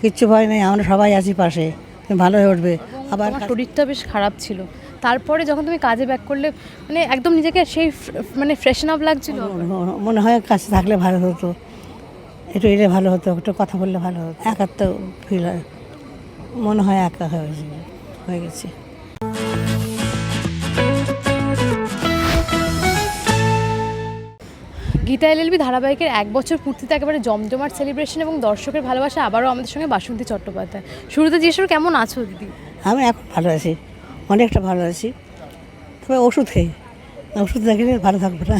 কিচ্ছু ভয় নেই আমরা সবাই আছি পাশে। ভালো হয়ে উঠবে। আবার শরীরটা বেশ খারাপ ছিল। তারপরে যখন তুমি কাজে ব্যাক করলে মানে একদম নিজেকে সেই মানে ফ্রেশন আপ লাগছিল? মনে হয় কাছে থাকলে ভালো হতো। একটু এলে ভালো হতো একটু কথা বললে ভালো হতো। একার তো ফিল হয়। মনে হয় একা হয়েছে হয়ে গেছে। গীতা এলএলবি ধারাবাহিকের এক বছর পূর্তিতে একেবারে জমজমাট সেলিব্রেশন এবং দর্শকের ভালোবাসা আবারও আমাদের সঙ্গে বাসন্তী চট্টোপাধ্যায়। শুরুতে জিজ্ঞেস কেমন আছো দিদি? আমি এখন ভালো আছি অনেকটা ভালো আছি। তবে ওষুধ খেয়ে ওষুধ না খেলে ভালো থাকব না।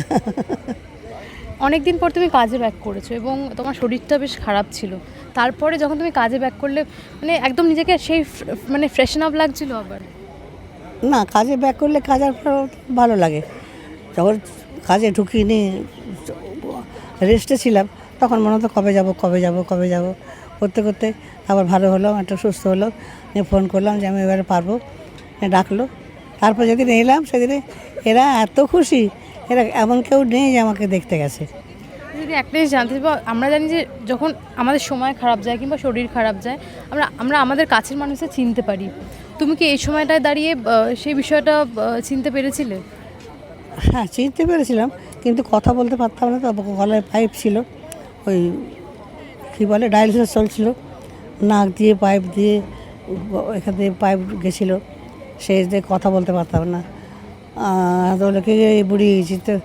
অনেক দিন পর তুমি কাজে ব্যাক করেছ এবং তোমার শরীরটা বেশ খারাপ ছিল। তারপরে যখন তুমি কাজে ব্যাক করলে মানে একদম নিজেকে সেই মানে ফ্রেশন আপ লাগছিল আবার? না কাজে ব্যাক করলে কাজের পর ভালো লাগে। যখন কাজে ঢুকিনি রেস্টে ছিলাম। তখন মনে হতো কবে যাব কবে যাব কবে যাব। করতে করতে আবার ভালো হলাম, একটা সুস্থ হলাম। নিয়ে ফোন করলাম যে আমি এবারে পারব। ডাকলো। তারপর যেদিন এলাম, সেদিনে এরা এত খুশি। এরা এমন কেউ নেই যে আমাকে দেখতে গেছে। যদি একটা জিনিস জানতে চাইব, আমরা জানি যে যখন আমাদের সময় খারাপ যায় কিংবা শরীর খারাপ যায়, আমরা আমরা আমাদের কাছের মানুষদের চিনতে পারি। তুমি কি এই সময়টায় দাঁড়িয়ে সেই বিষয়টা চিনতে পেরেছিলে? হ্যাঁ চিনতে পেরেছিলাম কিন্তু কথা বলতে পারতাম না তো গলায় পাইপ ছিল ওই কী বলে ডায়ালিসিস চলছিল নাক দিয়ে পাইপ দিয়ে এখান দিয়ে পাইপ গেছিল সেই দিয়ে কথা বলতে পারতাম না। এই বুড়ি চিনতে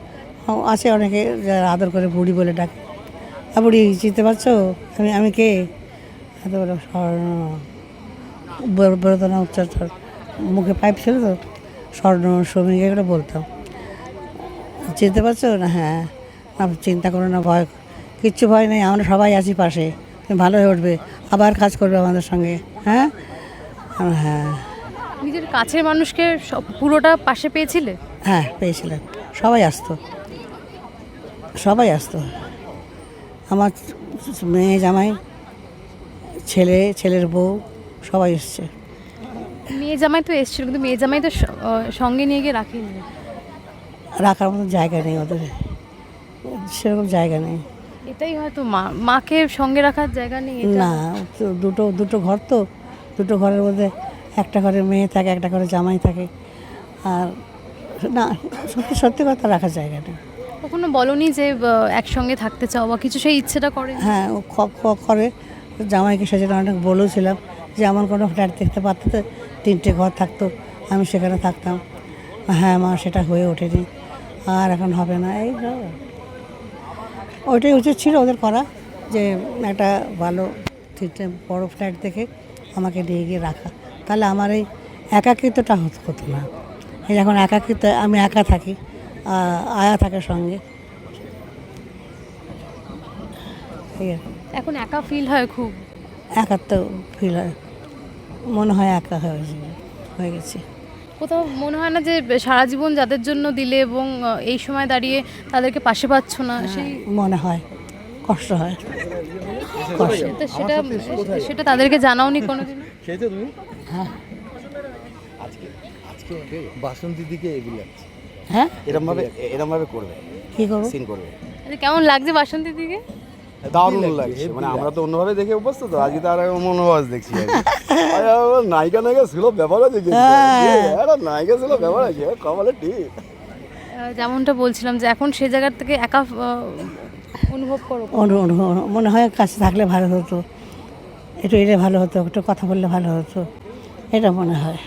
আছে অনেকে যারা আদর করে বুড়ি বলে ডাকে। "আ, বুড়ি চিনতে পারছ? আমি আমি কে? তো বলে স্বর্ণ বের- বেরোতো না উচ্চারণ মুখে পাইপ ছিল তো স্বর্ণ শ্রমিক এগুলো বলতাম। চিনতে পারছ? না হ্যাঁ। না চিন্তা করো না ভয় কিচ্ছু ভয় নেই আমরা সবাই আছি পাশে। তুমি ভালো হয়ে উঠবে আবার কাজ করবে আমাদের সঙ্গে হ্যাঁ? হ্যাঁ। নিজের কাছের মানুষকে সব- পুরোটা পাশে পেয়েছিলে? হ্যাঁ পেয়েছিলেন সবাই আসতো। সবাই আসতো। আমার মেয়ে জামাই ছেলে ছেলের বউ সবাই এসছে। মেয়ে জামাই তো এসেছিল কিন্তু মেয়ে জামাই তো সঙ্গে নিয়ে গিয়ে রাখিনি। রাখার মতো জায়গা নেই ওদের। সেরকম জায়গা নেই। এটাই হয়তো মা মাকে সঙ্গে রাখার জায়গা নেই না তো দুটো দুটো ঘর তো। দুটো ঘরের মধ্যে একটা ঘরে মেয়ে থাকে একটা ঘরে জামাই থাকে। আর না সত্যি সত্যি কথা রাখার জায়গা নেই। কখনো বলনি যে একসঙ্গে থাকতে চাও বা কিছু সেই ইচ্ছেটা করে হ্যাঁ ও করে জামাইকে সেজন্য অনেক বলেছিলাম যে আমার কোনো ফ্ল্যাট দেখতে পারতো তো তিনটে ঘর থাকতো আমি সেখানে থাকতাম। হ্যাঁ মা সেটা হয়ে ওঠেনি। আর এখন হবে না এই। ওইটাই উচিত ছিল ওদের করা যে একটা ভালো তিনটে বড় ফ্ল্যাট দেখে আমাকে নিয়ে গিয়ে রাখা। তাহলে আমার এই একাকৃতটা হতো না। এই এখন একাকৃত আমি একা থাকি আয়া থাকে সঙ্গে। এখন একা ফিল হয় খুব? একাত্ম ফিল হয় মনে হয় একা হয়েছে হয়ে গেছে। কোথাও মনে হয় না যে সারা জীবন যাদের জন্য দিলে এবং এই সময় দাঁড়িয়ে তাদেরকে পাশে পাচ্ছ না সেই মনে হয় কষ্ট হয়। সেটা সেটা সেটা তাদেরকে জানাওনি কোনোদিন খেয়েছো তুমি? হ্যাঁ। আজকে আজকে বাসন্তী দিকে এগুলো হ্যাঁ? এরম ভাবে এরম ভাবে করবে। কী করব? সিন করবে। কেমন লাগছে বাসন্তী দিকে? দারুণ লাগছে মানে আমরা তো অন্যভাবে দেখে অভ্যস্ত তো আজকে তো আর মনোভাস দেখছি নায়িকা নায়িকা ছিল ব্যাপার আছে একটা নায়িকা ছিল ব্যাপার আছে কমালে ঠিক যেমনটা বলছিলাম যে এখন সে জায়গার থেকে একা অনুভব করো। মনে হয় কাছে থাকলে ভালো হতো। একটু এলে ভালো হতো একটু কথা বললে ভালো হতো। এটা মনে হয়।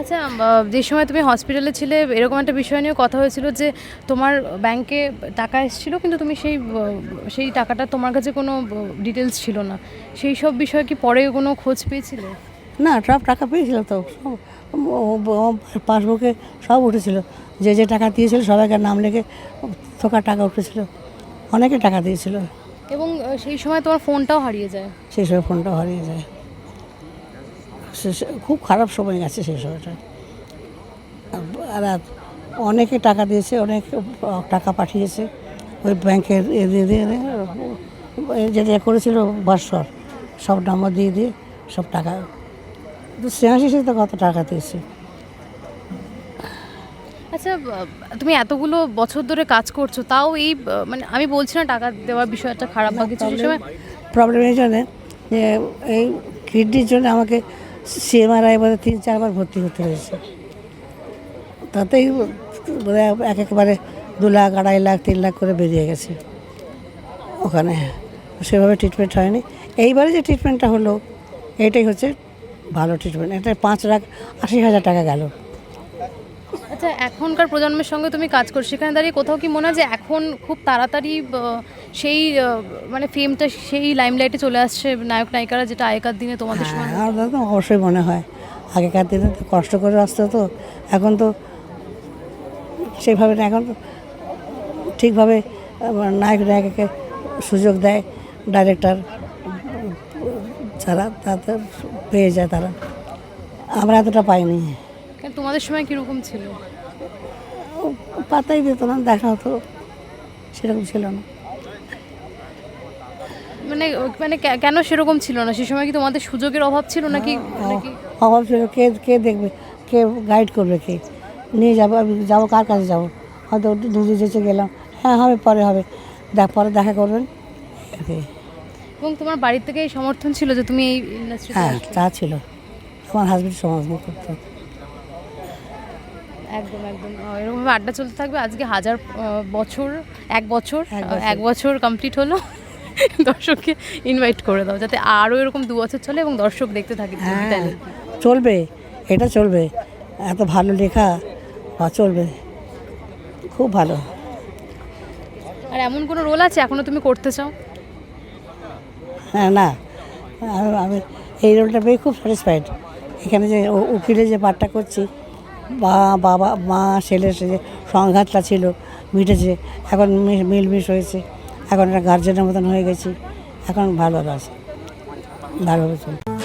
আচ্ছা যে সময় তুমি হসপিটালে ছিলে এরকম একটা বিষয় নিয়ে কথা হয়েছিল যে তোমার ব্যাংকে টাকা এসেছিল কিন্তু তুমি সেই সেই টাকাটা তোমার কাছে কোনো ডিটেলস ছিল না। সেই সব বিষয়ে কি পরে কোনো খোঁজ পেয়েছিলে? না সব টাকা পেয়েছিল তো। সব পাসবুকে সব উঠেছিল। যে যে টাকা দিয়েছিল সবাইকার নাম লিখে থোকার টাকা উঠেছিল। অনেকে টাকা দিয়েছিল। এবং সেই সময় তোমার ফোনটাও হারিয়ে যায়। সেই সময় ফোনটাও হারিয়ে যায়। খুব খারাপ সময় গেছে সেই সময়টা। আর অনেকে টাকা দিয়েছে অনেক টাকা পাঠিয়েছে। ওই ব্যাংকের এ দিয়ে দিয়ে যেটা করেছিল বাসর সব নাম্বার দিয়ে দিয়ে সব টাকা। তো ছিয়াশি তো কত টাকা দিয়েছে। আচ্ছা তুমি এতগুলো বছর ধরে কাজ করছ তাও এই মানে আমি বলছি না টাকা দেওয়ার বিষয়টা খারাপ বা কিছু সেই সময় প্রবলেম এই জন্যে যে এই কিডনির জন্য আমাকে সিএমআরআই বোধহয় তিন চারবার ভর্তি হতে হয়েছে। তাতেই বোধহয় এক একবারে দু লাখ, আড়াই লাখ, তিন লাখ করে বেরিয়ে গেছে। ওখানে সেভাবে ট্রিটমেন্ট হয়নি। এইবারে যে ট্রিটমেন্টটা হলো, এটাই হচ্ছে ভালো ট্রিটমেন্ট এটা পাঁচ লাখ আশি হাজার টাকা গেল। আচ্ছা এখনকার প্রজন্মের সঙ্গে তুমি কাজ করছ। সেখানে দাঁড়িয়ে কোথাও কি মনে হয় যে এখন খুব তাড়াতাড়ি সেই মানে ফেমটা সেই লাইমলাইটে চলে আসছে নায়ক নায়িকারা যেটা আগেকার দিনে তোমাদের সময় হ্যাঁ আমার তো অবশ্যই মনে হয়। আগেকার দিনে তো কষ্ট করে আসতো তো। এখন তো সেইভাবে না এখন ঠিকভাবে নায়ক নায়িকাকে সুযোগ দেয় ডাইরেক্টর যারা তাদের পেয়ে যায় তারা। আমরা এতটা পাইনি। কেন তোমাদের সময় কীরকম ছিল? পাতাই দিত না দেখা হতো সেরকম ছিল না। মানে মানে কেন সেরকম ছিল না? সে সময় কি তোমাদের সুযোগের অভাব ছিল নাকি? নাকি? অভাব ছিল। কে কে দেখবে? কে গাইড করবে কে? নিয়ে যাব আমি যাব কার কাছে যাব? হয়তো দুধে যেচে গেলাম। হ্যাঁ হবে পরে হবে। দেখ পরে দেখা করবেন। এবং তোমার বাড়ির থেকে এই সমর্থন ছিল যে তুমি এই ইন্ডাস্ট্রিতে হ্যাঁ তা ছিল। আমার হাজব্যান্ড সমাজমুখ করতো। একদম একদম। এরকমভাবে আড্ডা চলতে থাকবে। আজকে হাজার বছর এক বছর। এক বছর। কমপ্লিট হলো। দর্শককে ইনভাইট করে দাও যাতে আরও এরকম দু বছর চলে এবং দর্শক দেখতে থাকে হ্যাঁ চলবে এটা চলবে। এত ভালো লেখা বা চলবে। খুব ভালো। আর এমন কোনো রোল আছে এখনও তুমি করতে চাও? হ্যাঁ না। আমি- এই রোলটা পেয়ে খুব স্যাটিসফাইড এখানে যে উ- উকিলের যে পাঠটা করছি বা বাবা মা ছেলের সে যে সংঘাতটা ছিল মিটেছে এখন মিলমিশ হয়েছে। এখন একটা গার্জেনের মতন হয়ে গেছি। এখন ভালো আছে। ভালোভাবে চলছে।